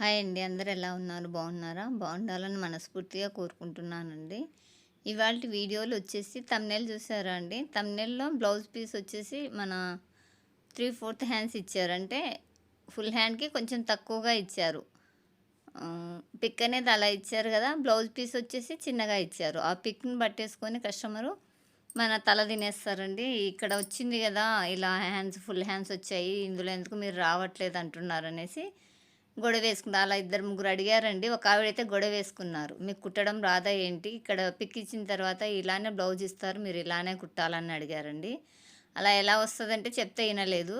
Hi అండి. అందరు ఎలా ఉన్నారు? బాగున్నారా? బాగుండాలని మనస్ఫూర్తిగా కోరుకుంటున్నానండి. ఇవాళ వీడియోలు వచ్చేసి తమ్నెల్ చూసారా అండి? తమ్నెల్లో బ్లౌజ్ పీస్ వచ్చేసి మన త్రీ ఫోర్త్ హ్యాండ్స్ ఇచ్చారంటే ఫుల్ హ్యాండ్కి కొంచెం తక్కువగా ఇచ్చారు. పిక్ అనేది అలా ఇచ్చారు కదా. బ్లౌజ్ పీస్ వచ్చేసి చిన్నగా ఇచ్చారు. ఆ పిక్ని పట్టేసుకొని కస్టమరు మన తల తినేస్తారండి. ఇక్కడ వచ్చింది కదా ఇలా హ్యాండ్స్ ఫుల్ హ్యాండ్స్ వచ్చాయి. ఇందులో ఎందుకు మీరు రావట్లేదు అంటున్నారు అనేసి గొడవ వేసుకున్నారు అలా ఇద్దరు ముగ్గురు అడిగారండి. ఒక ఆవిడైతే గొడవ వేసుకున్నారు. మీకు కుట్టడం రాదా ఏంటి? ఇక్కడ పిక్ ఇచ్చిన తర్వాత ఇలానే బ్లౌజ్ ఇస్తారు. మీరు ఇలానే కుట్టాలని అడిగారండి. అలా ఎలా వస్తుందంటే చెప్తే వినలేదు.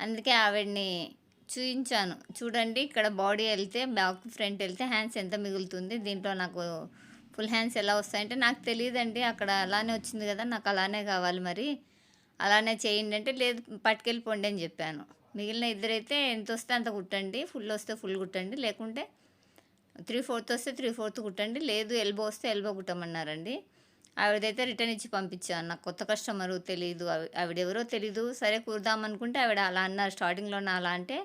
అందుకే ఆవిడ్ని చూపించాను చూడండి ఇక్కడ బాడీ వెళ్తే బ్యాక్ ఫ్రంట్ వెళ్తే హ్యాండ్స్ ఎంత మిగులుతుంది? దీంట్లో నాకు ఫుల్ హ్యాండ్స్ ఎలా వస్తాయంటే నాకు తెలియదండి. అక్కడ అలానే వచ్చింది కదా నాకు అలానే కావాలి మరి. అలానే చేయండి అంటే లేదు పట్టుకెళ్ళిపోండి అని చెప్పాను. మిగిలిన ఇద్దరైతే ఎంత వస్తే అంత కుట్టండి. ఫుల్ వస్తే ఫుల్ కుట్టండి. లేకుంటే త్రీ ఫోర్త్ వస్తే త్రీ ఫోర్త్ కుట్టండి. లేదు ఎల్బో వస్తే ఎల్బో కుట్టమన్నారండి. ఆవిడైతే రిటర్న్ ఇచ్చి పంపించాను. నాకు కొత్త కస్టమరు తెలియదు ఆవిడెవరో తెలీదు. సరే కుడదామనుకుంటే ఆవిడ అలా అన్నారు. స్టార్టింగ్లోనే అలా అంటే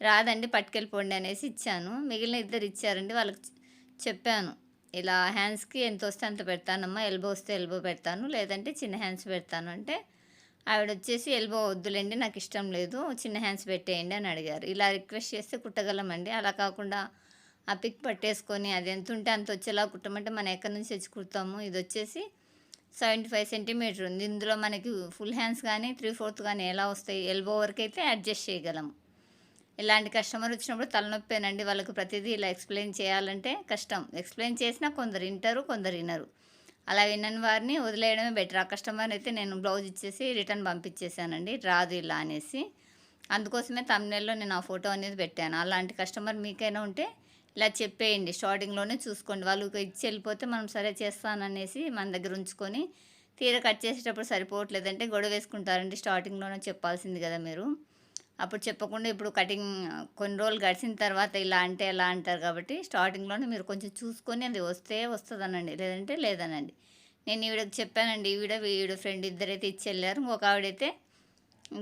రాదండి పట్టుకెళ్ళిపోండి అనేసి ఇచ్చాను. మిగిలిన ఇద్దరు ఇచ్చారండి. వాళ్ళకి చెప్పాను. ఇలా హ్యాండ్స్కి ఎంత వస్తే అంత పెడతానమ్మా. ఎల్బో వస్తే ఎల్బో పెడతాను. లేదంటే చిన్న హ్యాండ్స్ పెడతాను అంటే ఆవిడ వచ్చేసి ఎల్బో వద్దులేండి నాకు ఇష్టం లేదు చిన్న హ్యాండ్స్ పెట్టేయండి అని అడిగారు. ఇలా రిక్వెస్ట్ చేస్తే కుట్టగలమండి. అలా కాకుండా ఆ పిక్ పట్టేసుకొని అది ఎంత ఉంటే అంత వచ్చేలా కుట్టమంటే మనం ఎక్కడి నుంచి తెచ్చి కుడతాము? ఇది వచ్చేసి సెవెంటీ ఫైవ్ సెంటీమీటర్ ఉంది. ఇందులో మనకి ఫుల్ హ్యాండ్స్ కానీ త్రీ ఫోర్త్ కానీ ఎలా వస్తాయి? ఎల్బో వరకు అయితే అడ్జస్ట్ చేయగలము. ఇలాంటి కస్టమర్ వచ్చినప్పుడు తలనొప్పేనండి. వాళ్ళకి ప్రతిదీ ఇలా ఎక్స్ప్లెయిన్ చేయాలంటే కష్టం. ఎక్స్ప్లెయిన్ చేసినా కొందరు వింటారు కొందరు వినరు అలా వినని వారిని వదిలేయడమే బెటర్. ఆ కస్టమర్ అయితే నేను బ్లౌజ్ ఇచ్చేసి రిటర్న్ పంపించేసానండి రాదు ఇలా అనేసి. అందుకోసమే తమ్నెల్లో నేను ఆ ఫోటో అనేది పెట్టాను. అలాంటి కస్టమర్ మీకైనా ఉంటే ఇలా చెప్పేయండి. స్టార్టింగ్లోనే చూసుకోండి. వాళ్ళు ఇచ్చి వెళ్ళిపోతే మనం సరే చేస్తాననేసి మన దగ్గర ఉంచుకొని తీర కట్ చేసేటప్పుడు సరిపోవట్లేదంటే గొడవ వేసుకుంటారండి. స్టార్టింగ్లోనే చెప్పాల్సింది కదా మీరు. అప్పుడు చెప్పకుండా ఇప్పుడు కటింగ్ కొన్ని రోజులు గడిచిన తర్వాత ఇలా అంటే ఎలా అంటారు కాబట్టి స్టార్టింగ్లోనే మీరు కొంచెం చూసుకొని అది వస్తే వస్తుందనండి. లేదంటే లేదనండి. నేను ఈవిడకి చెప్పానండి ఈవిడ వీడు ఫ్రెండ్ ఇద్దరైతే ఇచ్చి వెళ్ళారు. ఇంకొక ఆవిడైతే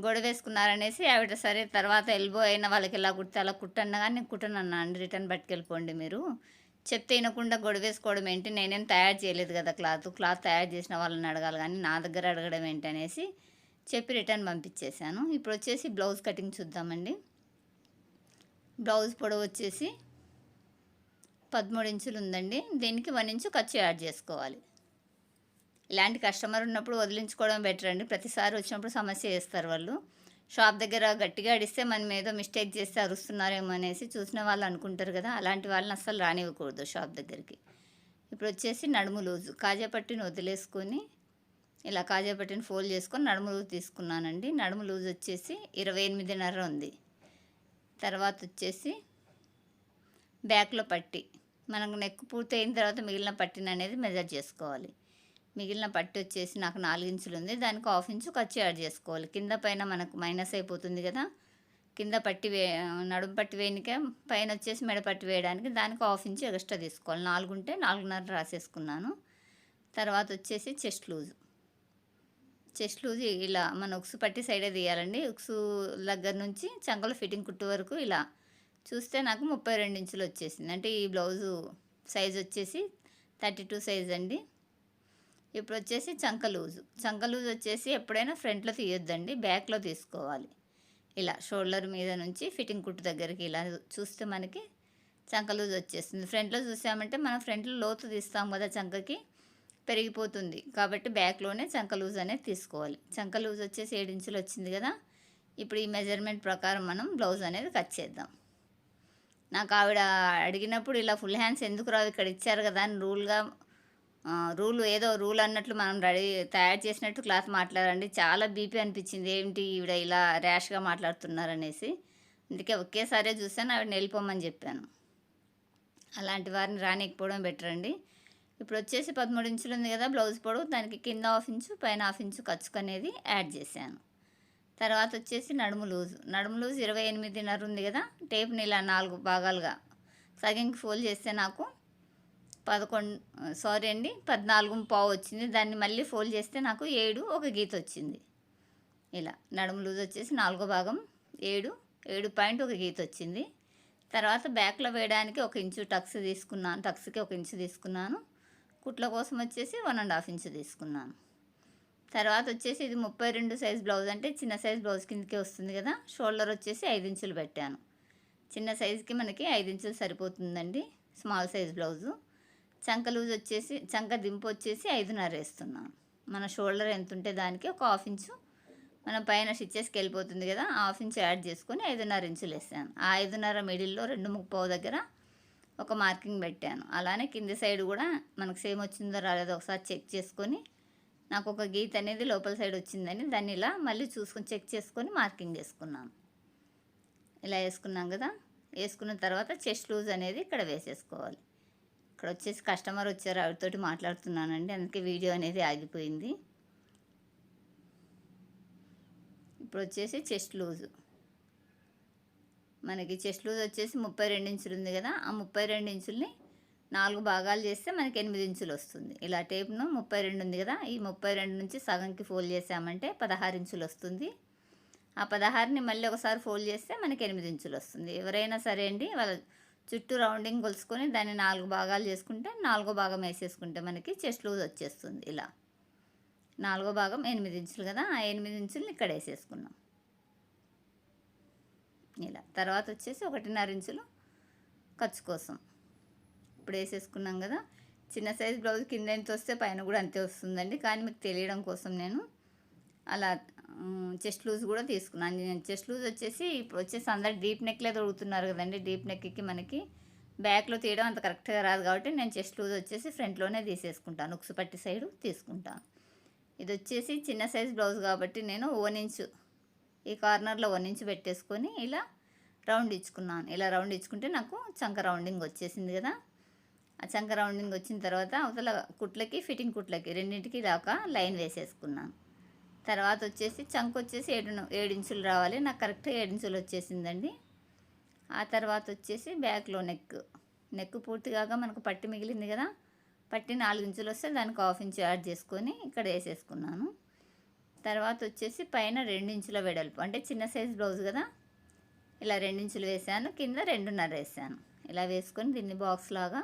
గొడవ వేసుకున్నారనేసి ఆవిడ సరే తర్వాత ఎల్బో అయిన వాళ్ళకి ఇలా కుడితే అలా కుట్టన్నా కానీ నేను కుట్టనన్నా అండి రిటర్న్ పట్టుకెళ్ళిపోండి మీరు. చెప్తే వినకుండా గొడవ వేసుకోవడం ఏంటి? నేనేం తయారు చేయలేదు కదా క్లాత్. క్లాత్ తయారు చేసిన వాళ్ళని అడగాలి కానీ నా దగ్గర అడగడం ఏంటి అనేసి చెప్పి రిటర్న్ పంపించేశాను. ఇప్పుడు వచ్చేసి బ్లౌజ్ కటింగ్ చూద్దామండి. బ్లౌజ్ పొడవు వచ్చేసి పదమూడు ఇంచులు ఉందండి. దీనికి వన్ ఇంచు ఖర్చు యాడ్ చేసుకోవాలి. ఇలాంటి కస్టమర్ ఉన్నప్పుడు వదిలించుకోవడం బెటర్ అండి. ప్రతిసారి వచ్చినప్పుడు సమస్య చేస్తారు వాళ్ళు. షాప్ దగ్గర గట్టిగా అడిస్తే మనం ఏదో మిస్టేక్ చేస్తే అరుస్తున్నారేమో అనేసి చూసిన వాళ్ళు అనుకుంటారు కదా. అలాంటి వాళ్ళని అస్సలు రానివ్వకూడదు షాప్ దగ్గరికి. ఇప్పుడు వచ్చేసి నడుము లూజు. కాజా పట్టిని వదిలేసుకొని ఇలా కాజా పెట్టిన ఫోల్డ్ చేసుకొని నడుము లూజ్ తీసుకున్నానండి. నడుము లూజ్ వచ్చేసి ఇరవై ఎనిమిదిన్నర ఉంది. తర్వాత వచ్చేసి బ్యాక్లో పట్టి మనకు నెక్ పూర్తి అయిన తర్వాత మిగిలిన పట్టిన అనేది మెజర్ చేసుకోవాలి. మిగిలిన పట్టి వచ్చేసి నాకు నాలుగు ఇంచులు ఉంది. దానికి హాఫ్ ఇంచు ఖర్చు యాడ్ చేసుకోవాలి. కింద పైన మనకు మైనస్ అయిపోతుంది కదా. కింద పట్టి వే నడుము పట్టి వేయనికే పైన వచ్చేసి మెడ పట్టి వేయడానికి దానికి హాఫ్ ఇంచు ఎక్స్ట్రా తీసుకోవాలి. నాలుగు ఉంటే నాలుగున్నర రాసేసుకున్నాను. తర్వాత వచ్చేసి చెస్ట్ లూజు చెస్ట్ లూజ్ ఇలా మన ఉక్సు పట్టి సైడే తీయాలండి. ఉక్సు దగ్గర నుంచి చంకల ఫిట్టింగ్ కుట్టు వరకు ఇలా చూస్తే నాకు ముప్పై రెండు ఇంచులు వచ్చేసింది. అంటే ఈ బ్లౌజు సైజ్ వచ్చేసి థర్టీ టూ సైజ్ అండి. ఇప్పుడు వచ్చేసి చంక లూజు. చంక లూజ్ వచ్చేసి ఎప్పుడైనా ఫ్రంట్లో తీయొద్దండి బ్యాక్లో తీసుకోవాలి. ఇలా షోల్డర్ మీద నుంచి ఫిట్టింగ్ కుట్టు దగ్గరికి ఇలా చూస్తే మనకి చంక లూజ్ వచ్చేస్తుంది ఫ్రంట్లో చూసామంటే మనం ఫ్రంట్లో లోతు తీస్తాం కదా చంకకి పెరిగిపోతుంది. కాబట్టి బ్యాక్లోనే చంక లూజ్ అనేది తీసుకోవాలి. చంక లూజ్ వచ్చేసి ఏడు ఇంచులు వచ్చింది కదా? ఇప్పుడు ఈ మెజర్మెంట్ ప్రకారం మనం బ్లౌజ్ అనేది కట్ చేద్దాం. నాకు ఆవిడ అడిగినప్పుడు ఇలా ఫుల్ హ్యాండ్స్ ఎందుకు రావు? ఇక్కడ ఇచ్చారు కదా అని రూల్గా రూల్ ఏదో రూల్ అన్నట్లు మనం రెడీ తయారు చేసినట్టు క్లాత్ మాట్లాడండి. చాలా బీపీ అనిపించింది. ఏంటి ఈవిడ ఇలా ర్యాష్గా మాట్లాడుతున్నారనేసి అందుకే ఒకేసారే చూసాను ఆవిడ వెళ్ళిపోమని చెప్పాను. అలాంటి వారిని రానికపోవడం బెటర్ అండి. ఇప్పుడు వచ్చేసి పదమూడు ఇంచులు ఉంది కదా బ్లౌజ్ పొడవు దానికి కింద హాఫ్ ఇంచు పైన హాఫ్ ఇంచు ఖర్చుకు అనేది యాడ్ చేశాను. తర్వాత వచ్చేసి నడుము లూజు. నడుము లూజ్ ఇరవై ఎనిమిదిన్నర ఉంది కదా టేప్ని ఇలా నాలుగు భాగాలుగా సగంకి ఫోల్డ్ చేస్తే నాకు పదకొండు సారీ అండి పద్నాలుగు పావు వచ్చింది. దాన్ని మళ్ళీ ఫోల్డ్ చేస్తే నాకు ఏడు ఒక గీత వచ్చింది. ఇలా నడుము లూజ్ వచ్చేసి నాలుగో భాగం ఏడు ఏడు పాయింట్ ఒక గీత వచ్చింది. తర్వాత బ్యాక్లో వేయడానికి ఒక ఇంచు టక్స్ తీసుకున్నాను టక్స్కి ఒక ఇంచు తీసుకున్నాను. కుట్ల కోసం వచ్చేసి వన్ అండ్ హాఫ్ ఇంచు తీసుకున్నాను. తర్వాత వచ్చేసి ఇది ముప్పై రెండు సైజ్ బ్లౌజ్ అంటే చిన్న సైజ్ బ్లౌజ్ కిందకే వస్తుంది కదా షోల్డర్ వచ్చేసి ఐదు ఇంచులు పెట్టాను. చిన్న సైజుకి మనకి ఐదు ఇంచులు సరిపోతుందండి స్మాల్ సైజ్ బ్లౌజు. చంక లూజ్ వచ్చేసి చంక దింపు వచ్చేసి ఐదున్నర వేస్తున్నాను. మన షోల్డర్ ఎంత ఉంటే దానికి ఒక హాఫ్ ఇంచు మనం పైన స్టిచ్చెస్కి వెళ్ళిపోతుంది కదా హాఫ్ ఇంచ్ యాడ్ చేసుకొని ఐదున్నర ఇంచులు వేసాను. ఆ ఐదున్నర మిడిల్లో రెండు ముప్పావు దగ్గర ఒక మార్కింగ్ పెట్టాను. అలానే కింది సైడ్ కూడా మనకు సేమ్ వచ్చిందో రాలేదో ఒకసారి చెక్ చేసుకొని నాకు ఒక గీత అనేది లోపల సైడ్ వచ్చిందని దాన్ని ఇలా మళ్ళీ చూసుకొని చెక్ చేసుకొని మార్కింగ్ వేసుకున్నాను ఇలా వేసుకున్నాం కదా. వేసుకున్న తర్వాత చెస్ట్ లూజ్ అనేది ఇక్కడ వేసేసుకోవాలి. ఇక్కడ వచ్చేసి కస్టమర్ వచ్చారు ఆవిడతోటి మాట్లాడుతున్నానండి. అందుకే వీడియో అనేది ఆగిపోయింది. ఇప్పుడు వచ్చేసి చెస్ట్ లూజు. మనకి చెస్ట్ లూజ్ వచ్చేసి ముప్పై రెండు ఇంచులు ఉంది కదా ఆ ముప్పై రెండు ఇంచుల్ని నాలుగు భాగాలు చేస్తే మనకి ఎనిమిది ఇంచులు వస్తుంది. ఇలా టేప్ను ముప్పై రెండు ఉంది కదా ఈ ముప్పై రెండు నుంచి సగంకి ఫోల్డ్ చేసామంటే పదహారు ఇంచులు వస్తుంది. ఆ పదహారుని మళ్ళీ ఒకసారి ఫోల్డ్ చేస్తే మనకి ఎనిమిది ఇంచులు వస్తుంది. ఎవరైనా సరే అండి వాళ్ళ చుట్టూ రౌండింగ్ కొలుసుకొని దాన్ని నాలుగు భాగాలు చేసుకుంటే నాలుగో భాగం వేసేసుకుంటే మనకి చెస్ట్ లూజ్ వచ్చేస్తుంది. ఇలా నాలుగో భాగం ఎనిమిది ఇంచులు కదా ఆ ఎనిమిది ఇంచులు ఇక్కడ వేసేసుకున్నాం. ఇలా. తర్వాత వచ్చేసి ఒకటిన్నర ఇంచులు ఖర్చు కోసం. ఇప్పుడు వేసేసుకున్నాం కదా. చిన్న సైజ్ బ్లౌజ్ కింద ఎంత వస్తే పైన కూడా అంతే వస్తుందండి. కానీ మీకు తెలియడం కోసం నేను అలా చెస్ట్ లూజ్ కూడా తీసుకున్నాను. నేను చెస్ట్ లూజ్ వచ్చేసి ఇప్పుడు వచ్చేసి అందరు డీప్ నెక్లే తొడుగుతున్నారు కదండి. డీప్ నెక్కి మనకి బ్యాక్లో తీయడం అంత కరెక్ట్గా రాదు కాబట్టి నేను చెస్ట్ లూజ్ వచ్చేసి ఫ్రంట్లోనే తీసేసుకుంటాను. ఉక్సు పట్టి సైడు తీసుకుంటాను. ఇది వచ్చేసి చిన్న సైజ్ బ్లౌజ్ కాబట్టి నేను ఓన్ ఇంచు ఈ కార్నర్లో వన్ ఇంచు పెట్టేసుకొని ఇలా రౌండ్ ఇచ్చుకున్నాను. ఇలా రౌండ్ ఇచ్చుకుంటే నాకు చంక రౌండింగ్ వచ్చేసింది కదా. ఆ చంక రౌండింగ్ వచ్చిన తర్వాత అవతల కుట్లకి ఫిట్టింగ్ కుట్లకి రెండింటికి దాకా లైన్ వేసేసుకున్నాను. తర్వాత వచ్చేసి చంక వచ్చేసి ఏడు ఏడు ఇంచులు రావాలి. నాకు కరెక్ట్గా ఏడు ఇంచులు వచ్చేసిందండి. ఆ తర్వాత వచ్చేసి బ్యాక్లో నెక్ నెక్ పూర్తిగా మనకు పట్టి మిగిలింది కదా. పట్టి నాలుగు ఇంచులు వస్తే దానికి హాఫ్ ఇంచు యాడ్ చేసుకొని ఇక్కడ వేసేసుకున్నాను. తర్వాత వచ్చేసి పైన రెండు ఇంచుల వెడల్పు. అంటే చిన్న సైజ్ బ్లౌజ్ కదా? ఇలా రెండించులు వేసాను. కింద రెండున్నర వేసాను. ఇలా వేసుకొని దీన్ని బాక్స్ లాగా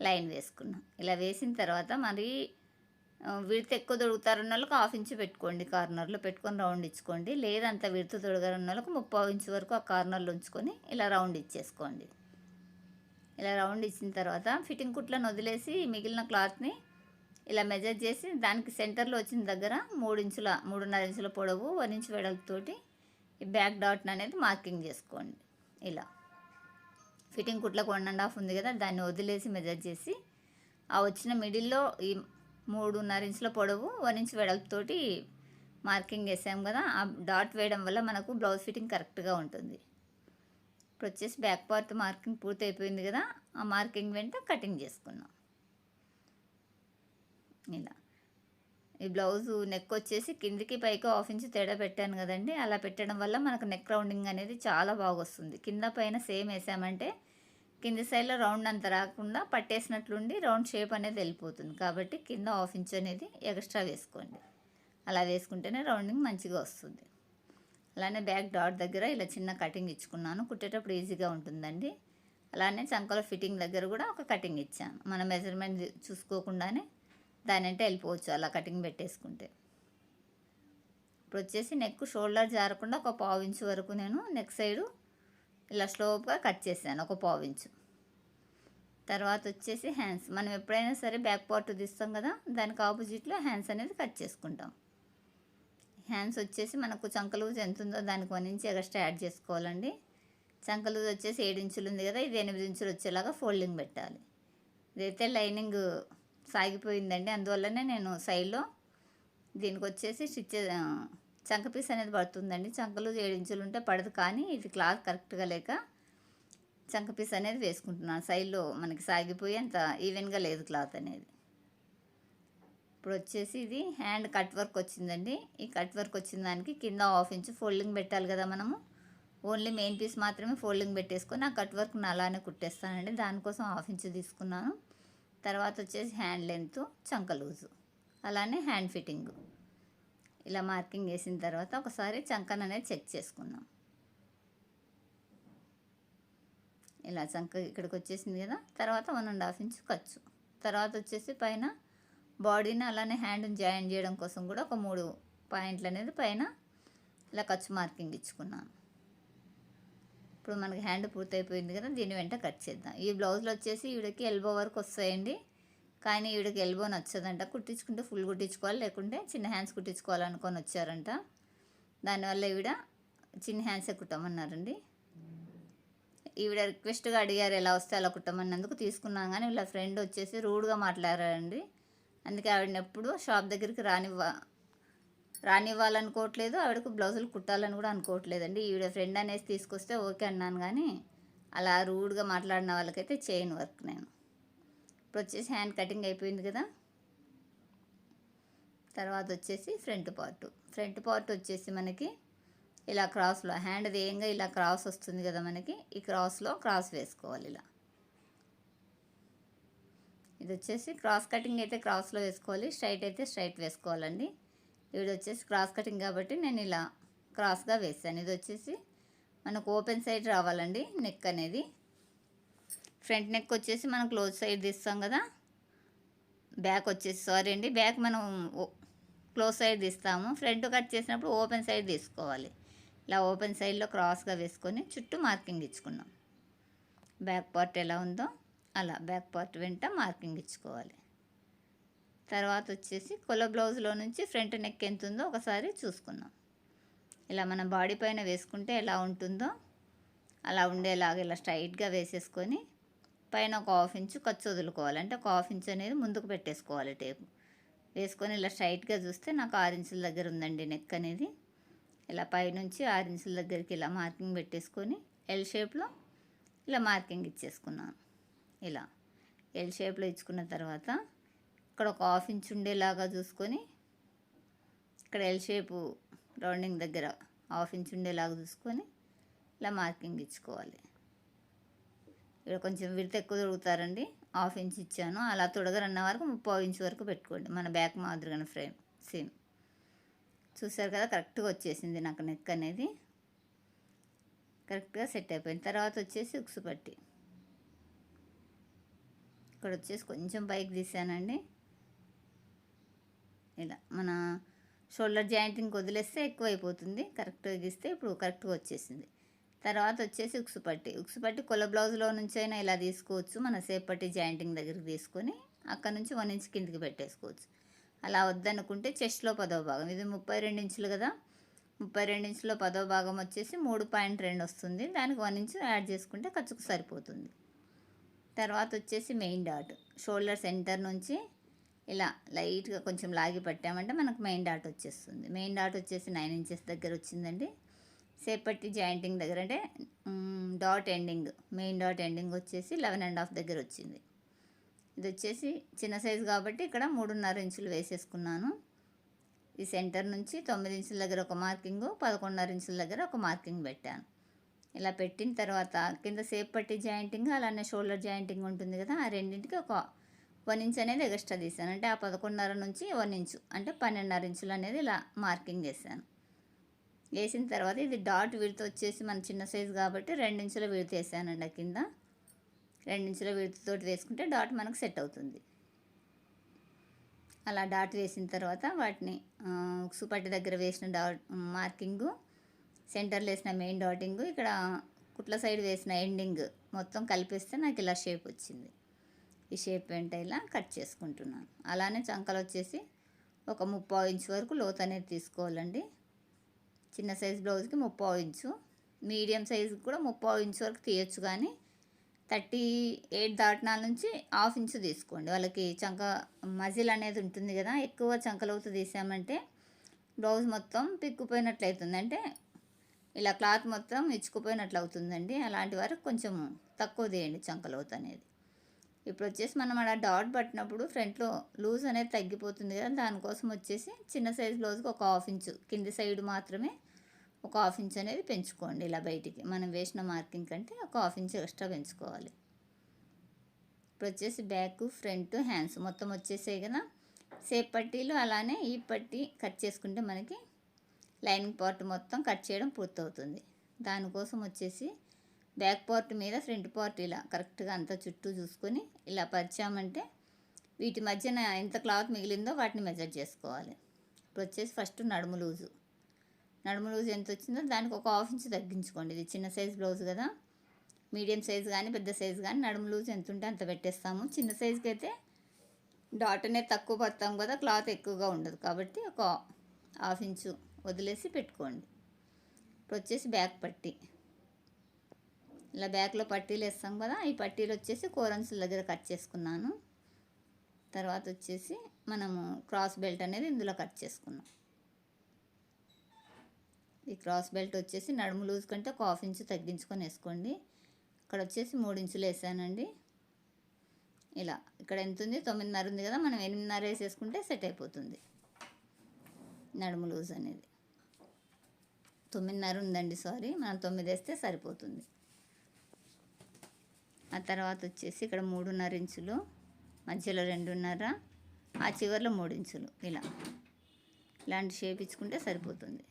లైన్ వేసుకున్నాం. ఇలా వేసిన తర్వాత మరి విడత ఎక్కువ దొడుగుతారన్న వాళ్ళకి హాఫ్ ఇంచు పెట్టుకోండి కార్నర్లో. పెట్టుకొని రౌండ్ ఇచ్చుకోండి. లేదంత విడత దొడగరన్న వాళ్ళకి ముప్పై ఇంచు వరకు ఆ కార్నర్లో ఉంచుకొని ఇలా రౌండ్ ఇచ్చేసుకోండి. ఇలా రౌండ్ ఇచ్చిన తర్వాత ఫిట్టింగ్ కుట్లను వదిలేసి మిగిలిన క్లాత్ని ఇలా మెజర్ చేసి దానికి సెంటర్లో వచ్చిన దగ్గర మూడు ఇంచుల మూడున్నర ఇంచుల పొడవు వన్ ఇంచు వెడల్పుతోటి ఈ బ్యాక్ డాట్ని అనేది మార్కింగ్ చేసుకోండి. ఇలా. ఫిట్టింగ్ కుట్లకు వన్ అండ్ హాఫ్ ఉంది కదా దాన్ని వదిలేసి మెజర్ చేసి ఆ వచ్చిన మిడిల్లో ఈ మూడున్నర ఇంచుల పొడవు వన్ ఇంచు వెడల్పుతోటి మార్కింగ్ వేసాం కదా ఆ డాట్ వేయడం వల్ల మనకు బ్లౌజ్ ఫిట్టింగ్ కరెక్ట్గా ఉంటుంది. ఇప్పుడు వచ్చేసి బ్యాక్ పార్ట్ మార్కింగ్ పూర్తి అయిపోయింది కదా ఆ మార్కింగ్ వెంట కటింగ్ చేసుకున్నాం ఇలా. ఈ బ్లౌజు నెక్ వచ్చేసి కిందికి పైకి హాఫ్ ఇంచ్ తేడా పెట్టాను కదండి. అలా పెట్టడం వల్ల మనకు నెక్ రౌండింగ్ అనేది చాలా బాగా వస్తుంది. కింద పైన సేమ్ వేసామంటే కింది సైడ్లో రౌండ్ అంత రాకుండా పట్టేసినట్లుండి రౌండ్ షేప్ అనేది వెళ్ళిపోతుంది. కాబట్టి కింద హాఫ్ ఇంచ్ అనేది ఎక్స్ట్రా వేసుకోండి. అలా వేసుకుంటేనే రౌండింగ్ మంచిగా వస్తుంది. అలానే బ్యాక్ డాట్ దగ్గర ఇలా చిన్న కటింగ్ ఇచ్చుకున్నాను. కుట్టేటప్పుడు ఈజీగా ఉంటుందండి. అలానే చంకల ఫిట్టింగ్ దగ్గర కూడా ఒక కటింగ్ ఇచ్చాను. మన మెజర్మెంట్ చూసుకోకుండానే దాని అంటే వెళ్ళిపోవచ్చు అలా కటింగ్ పెట్టేసుకుంటే. ఇప్పుడు వచ్చేసి నెక్ షోల్డర్ జారకుండా ఒక పావు ఇంచు వరకు నేను నెక్ సైడు ఇలా స్లోప్గా కట్ చేశాను ఒక పావు ఇంచు. తర్వాత వచ్చేసి హ్యాండ్స్. మనం ఎప్పుడైనా సరే బ్యాక్ పార్ట్ తీస్తాం కదా దానికి ఆపోజిట్లో హ్యాండ్స్ అనేది కట్ చేసుకుంటాం. హ్యాండ్స్ వచ్చేసి మనకు చంకలూజ్ ఎంత ఉందో దానికి వన్ ఇంచ్ ఎక్స్ట్రా యాడ్ చేసుకోవాలండి. చంకలూజ్ వచ్చేసి ఏడు ఇంచులు ఉంది కదా ఇది ఎనిమిది ఇంచులు వచ్చేలాగా ఫోల్డింగ్ పెట్టాలి. ఇదైతే లైనింగ్ సాగిపోయిందండి. అందువల్లనే నేను సైడ్లో దీనికి వచ్చేసి స్టిచ్ చంక పీస్ అనేది పడుతుందండి. చంకలు ఏడు ఇంచులు ఉంటే పడదు కానీ ఇది క్లాత్ కరెక్ట్గా లేక చంక పీస్ అనేది వేసుకుంటున్నాను. సైడ్లో మనకి సాగిపోయి అంత ఈవెన్గా లేదు క్లాత్ అనేది. ఇప్పుడు వచ్చేసి ఇది హ్యాండ్ కట్ వర్క్ వచ్చిందండి. ఈ కట్ వర్క్ వచ్చిన దానికి కింద హాఫ్ ఇంచ్ ఫోల్డింగ్ పెట్టాలి కదా మనము. ఓన్లీ మెయిన్ పీస్ మాత్రమే ఫోల్డింగ్ పెట్టేసుకొని ఆ కట్ వర్క్ని అలానే కుట్టేస్తానండి. దానికోసం హాఫ్ ఇంచ్ తీసుకున్నాను. తర్వాత వచ్చేసి హ్యాండ్ లెంత్ చంక లూజు. అలానే హ్యాండ్ ఫిట్టింగ్. ఇలా మార్కింగ్ వేసిన తర్వాత ఒకసారి చంకన్ అనేది చెక్ చేసుకుందాం. ఇలా చంక ఇక్కడికి వచ్చేసింది కదా తర్వాత వన్ అండ్ హాఫ్ ఇంచ్ ఖర్చు. తర్వాత వచ్చేసి పైన బాడీని అలానే హ్యాండ్ని జాయిన్ చేయడం కోసం కూడా ఒక మూడు పాయింట్లు అనేది పైన ఇలా ఖర్చు మార్కింగ్ ఇచ్చుకున్నాను. ఇప్పుడు మనకి హ్యాండ్ పూర్తయిపోయింది కదా దీని వెంట కట్ చేద్దాం. ఈ బ్లౌజ్లో వచ్చేసి ఈవిడకి ఎల్బో వరకు వస్తాయండి. కానీ ఈవిడకి ఎల్బో నచ్చదంట. కుట్టించుకుంటే ఫుల్ కుట్టించుకోవాలి లేకుంటే చిన్న హ్యాండ్స్ కుట్టించుకోవాలనుకొని వచ్చారంట. దానివల్ల ఈవిడ చిన్న హ్యాండ్సే కుట్టమన్నారండి. ఈవిడ రిక్వెస్ట్గా అడిగారు ఎలా వస్తే అలా కుట్టమన్నందుకు తీసుకున్నాం. కానీ వీళ్ళ ఫ్రెండ్ వచ్చేసి రూడ్గా మాట్లాడారండి. అందుకే ఆవిడని ఎప్పుడు షాప్ దగ్గరికి రానివ్వ రానివ్వాలనుకోవట్లేదు ఆవిడకు బ్లౌజులు కుట్టాలని కూడా అనుకోవట్లేదండి. ఈవిడ ఫ్రెండ్ అనేసి తీసుకొస్తే ఓకే అన్నాను కానీ అలా రూడ్గా మాట్లాడిన వాళ్ళకైతే చేయను వర్క్ నేను. ఇప్పుడు వచ్చేసి హ్యాండ్ కటింగ్ అయిపోయింది కదా. తర్వాత వచ్చేసి ఫ్రంట్ పార్ట్. ఫ్రంట్ పార్ట్ వచ్చేసి మనకి ఇలా క్రాస్లో హ్యాండ్ వేయంగా ఇలా క్రాస్ వస్తుంది కదా మనకి ఈ క్రాస్లో క్రాస్ వేసుకోవాలి ఇలా. ఇది వచ్చేసి క్రాస్ కటింగ్ అయితే క్రాస్లో వేసుకోవాలి స్ట్రైట్ అయితే స్ట్రైట్ వేసుకోవాలండి. ఇది వచ్చేసి క్రాస్ కటింగ్ కాబట్టి నేను ఇలా క్రాస్గా వేసాను. ఇది వచ్చేసి మనకు ఓపెన్ సైడ్ రావాలండి నెక్ అనేది. ఫ్రంట్ నెక్ వచ్చేసి మనం క్లోజ్ సైడ్ తీస్తాం కదా. బ్యాక్ వచ్చేసి సారీ అండి బ్యాక్ మనం క్లోజ్ సైడ్ తీస్తాము. ఫ్రంట్ కట్ చేసినప్పుడు ఓపెన్ సైడ్ తీసుకోవాలి. ఇలా ఓపెన్ సైడ్లో క్రాస్గా వేసుకొని చుట్టూ మార్కింగ్ ఇచ్చుకున్నాం. బ్యాక్ పార్ట్ ఎలా ఉందో అలా బ్యాక్ పార్ట్ వెంట మార్కింగ్ ఇచ్చుకోవాలి. తర్వాత వచ్చేసి కొల బ్లౌజ్లో నుంచి ఫ్రంట్ నెక్ ఎంత ఉందో ఒకసారి చూసుకుందాం. ఇలా మన బాడీ పైన వేసుకుంటే ఎలా ఉంటుందో అలా ఉండేలాగా ఇలా స్ట్రైట్గా వేసేసుకొని పైన ఒక హాఫ్ ఇంచు ఖర్చు వదులుకోవాలి. అంటే ఒక హాఫ్ ఇంచు అనేది ముందుకు పెట్టేసుకోవాలి టేపు. వేసుకొని ఇలా స్ట్రైట్గా చూస్తే నాకు ఆరు ఇంచుల దగ్గర ఉందండి నెక్ అనేది. ఇలా పైనుంచి ఆరు ఇంచుల దగ్గరికి ఇలా మార్కింగ్ పెట్టేసుకొని ఎల్ షేప్లో ఇలా మార్కింగ్ ఇచ్చేసుకున్నాను. ఇలా ఎల్ షేప్లో ఇచ్చుకున్న తర్వాత ఇక్కడ ఒక హాఫ్ ఇంచ్ ఉండేలాగా చూసుకొని ఇక్కడ ఎల్ షేపు రౌండింగ్ దగ్గర హాఫ్ ఇంచ్ ఉండేలాగా చూసుకొని ఇలా మార్కింగ్ ఇచ్చుకోవాలి. ఇక్కడ కొంచెం విడత ఎక్కువ దొరుకుతారండి. హాఫ్ ఇంచ్ ఇచ్చాను. అలా తొడగరన్న వరకు ముప్పై ఇంచ్ వరకు పెట్టుకోండి. మన బ్యాక్ మాదిరిగా ఫ్రేమ్ సేమ్ చూసారు కదా కరెక్ట్గా వచ్చేసింది నాకు నెక్ అనేది. కరెక్ట్గా సెట్ అయిపోయింది. తర్వాత వచ్చేసి ఉక్సు పట్టి. ఇక్కడ వచ్చేసి కొంచెం పైకి తీసానండి. ఇలా మన షోల్డర్ జాయింటింగ్ వదిలేస్తే ఎక్కువ అయిపోతుంది కరెక్ట్గా గీస్తే ఇప్పుడు కరెక్ట్గా వచ్చేసింది. తర్వాత వచ్చేసి ఉక్సు పట్టి. ఉక్సు పట్టి కొల బ్లౌజ్లో నుంచి అయినా ఇలా తీసుకోవచ్చు. మన సేప్ పట్టి జాయింటింగ్ దగ్గరికి తీసుకొని అక్కడ నుంచి వన్ ఇంచ్ కిందికి పెట్టేసుకోవచ్చు. అలా వద్దనుకుంటే చెస్ట్లో పదవ భాగం. ఇది ముప్పై రెండు ఇంచులు కదా. ముప్పై రెండు ఇంచులో పదవ భాగం వచ్చేసి మూడు పాయింట్ రెండు వస్తుంది. దానికి వన్ ఇంచు యాడ్ చేసుకుంటే ఖర్చుకు సరిపోతుంది. తర్వాత వచ్చేసి మెయిన్ డాట్. షోల్డర్ సెంటర్ నుంచి ఇలా లైట్గా కొంచెం లాగి పట్టామంటే మనకు మెయిన్ డాట్ వచ్చేస్తుంది. మెయిన్ డాట్ వచ్చేసి నైన్ ఇంచెస్ దగ్గర వచ్చిందండి. సేపట్టి జాయింటింగ్ దగ్గర అంటే dot ending main dot ending వచ్చేసి లెవెన్ అండ్ హాఫ్ దగ్గర వచ్చింది. ఇది వచ్చేసి చిన్న సైజు కాబట్టి ఇక్కడ మూడున్నర ఇంచులు వేసేసుకున్నాను. ఈ సెంటర్ నుంచి తొమ్మిది ఇంచుల దగ్గర ఒక మార్కింగ్ పదకొండున్నర ఇంచుల దగ్గర ఒక మార్కింగ్ పెట్టాను. ఇలా పెట్టిన తర్వాత కింద సేప్ పట్టి జాయింటింగ్ అలానే షోల్డర్ జాయింటింగ్ ఉంటుంది కదా ఆ రెండింటికి ఒక వన్ ఇంచ్ అనేది ఎక్స్ట్రా తీసాను. అంటే ఆ పదకొండున్నర నుంచి వన్ ఇంచు అంటే పన్నెండున్నర ఇంచులు అనేది ఇలా మార్కింగ్ వేసాను వేసిన తర్వాత ఇది డాట్ విడత వచ్చేసి మన చిన్న సైజు కాబట్టి రెండించుల విడత వేసానండి కింద. రెండించుల విడతతో వేసుకుంటే డాట్ మనకు సెట్ అవుతుంది. అలా డాట్ వేసిన తర్వాత వాటిని సుపట్టి దగ్గర వేసిన డాట్ మార్కింగు సెంటర్లో వేసిన మెయిన్ డాటింగ్ ఇక్కడ కుట్ల సైడ్ వేసిన ఎండింగ్ మొత్తం కలిపిస్తే నాకు ఇలా షేప్ వచ్చింది. ఈ షేప్ వెంట ఇలా కట్ చేసుకుంటున్నాను. అలానే చంకలు వచ్చేసి ఒక ముప్పై ఇంచు వరకు లోత్ అనేది తీసుకోవాలండి. చిన్న సైజ్ బ్లౌజ్కి ముప్పై ఇంచు మీడియం సైజుకి కూడా ముప్పై ఇంచు వరకు తీయచ్చు కానీ థర్టీ ఎయిట్ దాటినాల నుంచి హాఫ్ ఇంచు తీసుకోండి. వాళ్ళకి చంక మజిల్ అనేది ఉంటుంది కదా ఎక్కువ చంకలోతు తీసామంటే బ్లౌజ్ మొత్తం పిక్కుపోయినట్లు అవుతుంది అంటే ఇలా క్లాత్ మొత్తం ఇచ్చుకుపోయినట్లు అవుతుందండి అలాంటి వరకు కొంచెం తక్కువ తీయండి చంకలోతు అనేది. ఇప్పుడు వచ్చేసి మనం అలా డాట్ పట్టినప్పుడు ఫ్రంట్లో లూజ్ అనేది తగ్గిపోతుంది కదా దానికోసం వచ్చేసి చిన్న సైజ్ బ్లౌజ్కి ఒక హాఫ్ ఇంచు కింది సైడ్ మాత్రమే ఒక హాఫ్ ఇంచ్ అనేది పెంచుకోండి ఇలా బయటికి. మనం వేసిన మార్కింగ్ కంటే ఒక హాఫ్ ఇంచ్ ఎక్స్ట్రా పెంచుకోవాలి. ఇప్పుడు వచ్చేసి బ్యాక్ ఫ్రంట్ హ్యాండ్స్ మొత్తం వచ్చేసాయి కదా. సేప్ పట్టీలు అలానే ఈ పట్టీ కట్ చేసుకుంటే మనకి లైనింగ్ పార్ట్ మొత్తం కట్ చేయడం పూర్తవుతుంది. దానికోసం వచ్చేసి బ్యాక్ పార్ట్ మీద ఫ్రంట్ పార్ట్ ఇలా కరెక్ట్గా అంతా చుట్టూ చూసుకొని ఇలా పరిచామంటే వీటి మధ్యన ఎంత క్లాత్ మిగిలిందో వాటిని మెజర్ చేసుకోవాలి. ఇప్పుడు వచ్చేసి ఫస్ట్ నడుము లూజు. నడుము లూజ్ ఎంత వచ్చిందో దానికి ఒక హాఫ్ ఇంచ్ తగ్గించుకోండి. ఇది చిన్న సైజ్ బ్లౌజ్ కదా. మీడియం సైజ్ కానీ పెద్ద సైజ్ కానీ నడుము లూజ్ ఎంత ఉంటే అంత పెట్టేస్తాము. చిన్న సైజ్కి అయితే డాట్ అనేది తక్కువ పడతాం కదా క్లాత్ ఎక్కువగా ఉండదు. కాబట్టి ఒక హాఫ్ ఇంచు వదిలేసి పెట్టుకోండి. ఇప్పుడు వచ్చేసి బ్యాక్ పట్టి. ఇలా బ్యాక్లో పట్టీలు వేస్తాం కదా ఈ పట్టీలు వచ్చేసి కోరన్సుల దగ్గర కట్ చేసుకున్నాను. తర్వాత వచ్చేసి మనము క్రాస్ బెల్ట్ అనేది ఇందులో కట్ చేసుకున్నాం. ఈ క్రాస్ బెల్ట్ వచ్చేసి నడుము లూజ్ కంటే ఒక హాఫ్ ఇంచు తగ్గించుకొని వేసుకోండి. ఇక్కడ వచ్చేసి మూడు ఇంచులు వేసానండి. ఇలా ఇక్కడ ఎంత ఉంది? తొమ్మిదిన్నర ఉంది కదా మనం ఎనిమిదిన్నర వేసేసుకుంటే సెట్ అయిపోతుంది. నడుము లూజ్ అనేది. తొమ్మిదిన్నర ఉందండి సారీ. మనం తొమ్మిది వేస్తే సరిపోతుంది. ఆ తర్వాత వచ్చేసి ఇక్కడ మూడున్నర ఇంచులు మధ్యలో రెండున్నర ఆ చివరిలో మూడు ఇంచులు ఇలా. ఇలాంటి షేప్ ఇచ్చుకుంటే సరిపోతుంది.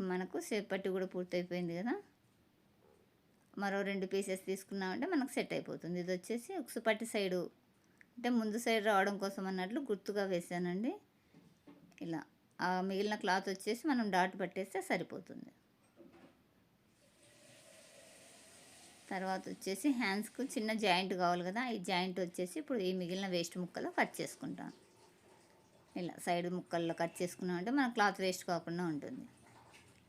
మనకు షేప్ పట్టి కూడా పూర్తయిపోయింది కదా. మరో రెండు పీసెస్ తీసుకున్నామంటే మనకు సెట్ అయిపోతుంది. ఇది వచ్చేసి ఉక్సు పట్టి సైడు అంటే ముందు సైడ్ రావడం కోసం అన్నట్లు గుర్తుగా వేసానండి. ఇలా. మిగిలిన క్లాత్ వచ్చేసి మనం డాట్ పట్టేస్తే సరిపోతుంది. తర్వాత వచ్చేసి హ్యాండ్స్కు చిన్న జాయింట్ కావాలి కదా ఈ జాయింట్ వచ్చేసి ఇప్పుడు ఈ మిగిలిన వేస్ట్ ముక్కలో కట్ చేసుకుంటాను ఇలా సైడ్ ముక్కల్లో కట్ చేసుకున్నామంటే మన క్లాత్ వేస్ట్ కాకుండా ఉంటుంది.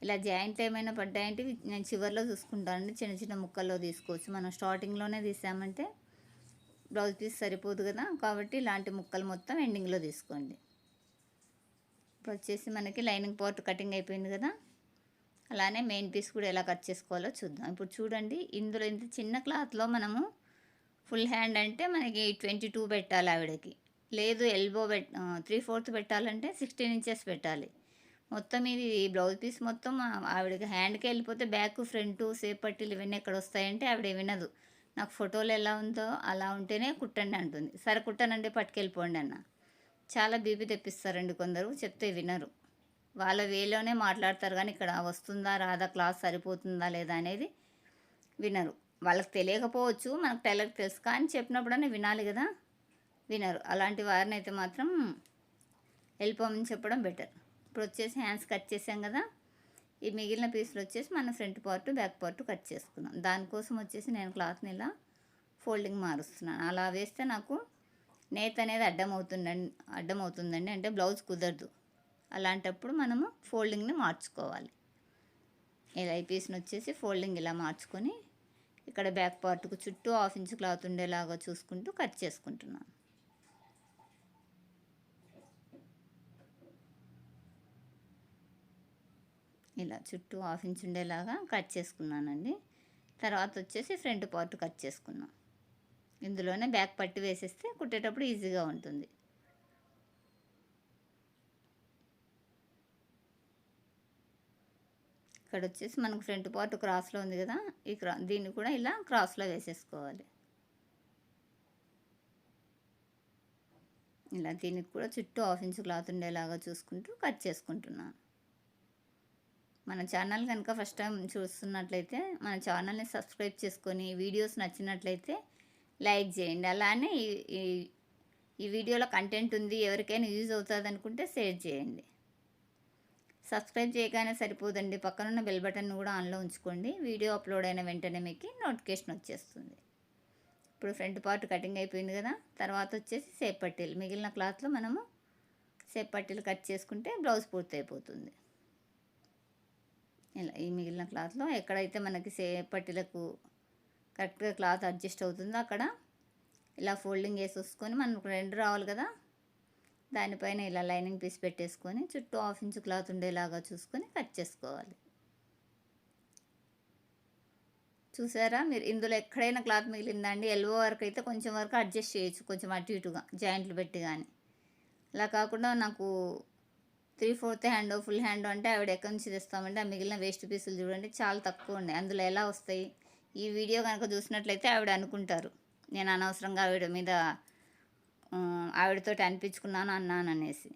ఇలా జాయింట్ ఏమైనా పడ్డాయంటే నేను చివరిలో చూసుకుంటానండి. చిన్న చిన్న ముక్కల్లో తీసుకోవచ్చు. మనం స్టార్టింగ్లోనే తీసామంటే బ్లౌజ్ పీస్ సరిపోదు కదా కాబట్టి ఇలాంటి ముక్కలు మొత్తం ఎండింగ్లో తీసుకోండి. ఇప్పుడు వచ్చేసి మనకి లైనింగ్ పార్ట్ కటింగ్ అయిపోయింది కదా. అలానే మెయిన్ పీస్ కూడా ఎలా కట్ చేసుకోవాలో చూద్దాం. ఇప్పుడు చూడండి ఇందులో ఇంత చిన్న క్లాత్లో మనము ఫుల్ హ్యాండ్ అంటే మనకి ట్వంటీ టూ పెట్టాలి ఆవిడకి. లేదు ఎల్బో పెట్ త్రీ ఫోర్త్ పెట్టాలంటే సిక్స్టీన్ ఇంచెస్ పెట్టాలి. మొత్తం ఇది బ్లౌజ్ పీస్ మొత్తం ఆవిడకి హ్యాండ్కి వెళ్ళిపోతే బ్యాక్ ఫ్రంట్ సేప్ పట్టీలు ఇవన్నీ ఎక్కడ వస్తాయంటే ఆవిడ వినదు. నాకు ఫోటోలు ఎలా ఉందో అలా ఉంటేనే కుట్టండి అంటుంది. సరే కుట్టనండి పట్టుకెళ్ళిపోండి అన్న. చాలా బీపీ తెప్పిస్తారండి కొందరు చెప్తే వినరు. వాళ్ళ వేలోనే మాట్లాడతారు కానీ ఇక్కడ వస్తుందా రాదా క్లాస్ సరిపోతుందా లేదా అనేది వినరు. వాళ్ళకి తెలియకపోవచ్చు మనకు టైలర్కి తెలుసు కానీ చెప్పినప్పుడనే వినాలి కదా వినరు. అలాంటి వారిని అయితే మాత్రం వెళ్ళిపోమని చెప్పడం బెటర్. ఇప్పుడు వచ్చేసి హ్యాండ్స్ కట్ చేసాం కదా ఈ మిగిలిన పీసులు వచ్చేసి మన front part back part cut చేసుకున్నాం దానికోసం వచ్చేసి నేను క్లాత్ని ఇలా ఫోల్డింగ్ మారుస్తున్నాను. అలా వేస్తే నాకు నేత అనేది అడ్డం అవుతుందండి అడ్డం అవుతుందండి అంటే బ్లౌజ్ కుదరదు. అలాంటప్పుడు మనము ఫోల్డింగ్ని మార్చుకోవాలి. ఇలా ఈ పీస్ని వచ్చేసి ఫోల్డింగ్ ఇలా మార్చుకొని ఇక్కడ బ్యాక్ పార్ట్కు చుట్టూ హాఫ్ ఇంచ్ క్లాత్ ఉండేలాగా చూసుకుంటూ కట్ చేసుకుంటున్నాను ఇలా చుట్టూ హాఫ్ ఇంచ్ ఉండేలాగా కట్ చేసుకున్నానండి. తర్వాత వచ్చేసి ఫ్రంట్ పార్ట్ కట్ చేసుకున్నాను ఇందులోనే బ్యాక్ పట్టి వేసేస్తే కుట్టేటప్పుడు ఈజీగా ఉంటుంది. ఇక్కడ వచ్చేసి మనకు ఫ్రంట్ పార్ట్ క్రాస్లో ఉంది కదా ఈ క్రా దీన్ని కూడా ఇలా క్రాస్లో వేసేసుకోవాలి. ఇలా దీనికి కూడా చుట్టూ హాఫ్ ఇంచ్ క్లాత్ ఉండేలాగా చూసుకుంటూ కట్ చేసుకుంటున్నాను. మన ఛానల్ కనుక ఫస్ట్ టైం చూస్తున్నట్లయితే మన ఛానల్ని సబ్స్క్రైబ్ చేసుకొని వీడియోస్ నచ్చినట్లయితే లైక్ చేయండి. అలానే ఈ ఈ- ఈ వీడియోలో కంటెంట్ ఉంది ఎవరికైనా యూజ్ అవుతుంది అనుకుంటే షేర్ చేయండి. సబ్స్క్రైబ్ చేయగానే సరిపోదండి. పక్కనున్న బెల్ బటన్ కూడా ఆన్లో ఉంచుకోండి. వీడియో అప్లోడ్ అయిన వెంటనే మీకు నోటిఫికేషన్ వచ్చేస్తుంది. ఇప్పుడు ఫ్రంట్ పార్ట్ కటింగ్ అయిపోయింది కదా తర్వాత వచ్చేసి సేప్ పట్టీలు. మిగిలిన క్లాత్లో మనము సేప్ పట్టీలు కట్ చేసుకుంటే బ్లౌజ్ పూర్తి అయిపోతుంది. ఇలా ఈ మిగిలిన క్లాత్లో ఎక్కడైతే మనకి సేప్ పట్టీలకు కరెక్ట్గా క్లాత్ అడ్జస్ట్ అవుతుందో అక్కడ. ఇలా ఫోల్డింగ్ వేసి మనకు రెండు రావాలి కదా. దానిపైన ఇలా లైనింగ్ పీస్ పెట్టేసుకొని చుట్టూ హాఫ్ ఇంచ్ క్లాత్ ఉండేలాగా చూసుకొని కట్ చేసుకోవాలి. చూసారా? మీరు ఇందులో ఎక్కడైనా క్లాత్ మిగిలిందండి ఎల్వో వరకు అయితే కొంచెం వరకు అడ్జస్ట్ చేయొచ్చు కొంచెం అటు ఇటుగా జాయింట్లు పెట్టి కానీ అలా కాకుండా నాకు three fourth hand full hand అంటే ఆవిడ ఎక్కడి నుంచి తెస్తామంటే ఆ మిగిలిన వేస్ట్ పీసులు చూడండి చాలా తక్కువ ఉన్నాయి. అందులో ఎలా వస్తాయి? ఈ వీడియో కనుక చూసినట్లయితే ఆవిడ అనుకుంటారు. నేను అనవసరంగా ఆవిడ మీద ఆవిడతో ఆవిడతోటి అనిపించుకున్నాను అన్నాను అనేసి